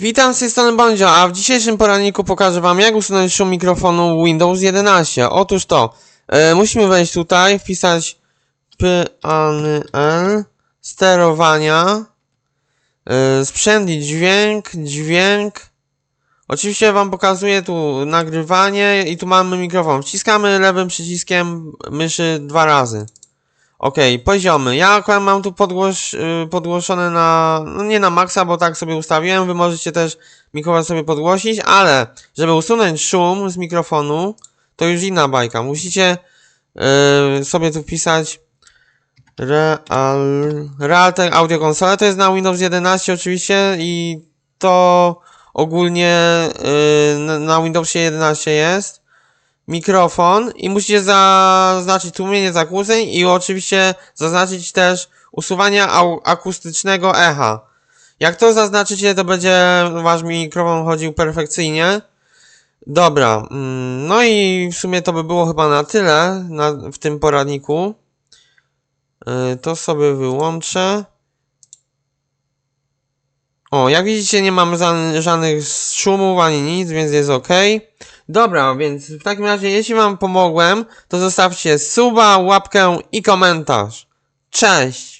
Witam z tej strony Bondzio, a w dzisiejszym poradniku pokażę Wam jak usunąć szum mikrofonu Windows 11. Otóż to, e, musimy wejść tutaj, wpisać PANL, sterowania, e, sprzęt i dźwięk, dźwięk. Oczywiście Wam pokazuję tu nagrywanie i tu mamy mikrofon. Wciskamy lewym przyciskiem myszy dwa razy. Okej, poziomy. Ja akurat mam tu podgłoś, y, podgłoszone na, no nie na maksa, bo tak sobie ustawiłem. Wy możecie też mikrofon sobie podgłosić, ale żeby usunąć szum z mikrofonu, to już inna bajka. Musicie y, sobie tu wpisać Real, Realtek Audio Console. To jest na Windows 11 oczywiście i to ogólnie y, na- na Windowsie 11 jest mikrofon i musicie zaznaczyć tłumienie zakłóceń i oczywiście zaznaczyć też usuwania akustycznego echa. Jak to zaznaczycie, to będzie wasz mikrofon chodził perfekcyjnie. Dobra, mm, no i w sumie to by było chyba na tyle na, w tym poradniku. Yy, To sobie wyłączę. O, jak widzicie, nie mamy za- żadnych szumów ani nic, więc jest ok. Dobra, więc w takim razie, jeśli Wam pomogłem, to zostawcie suba, łapkę i komentarz. Cześć!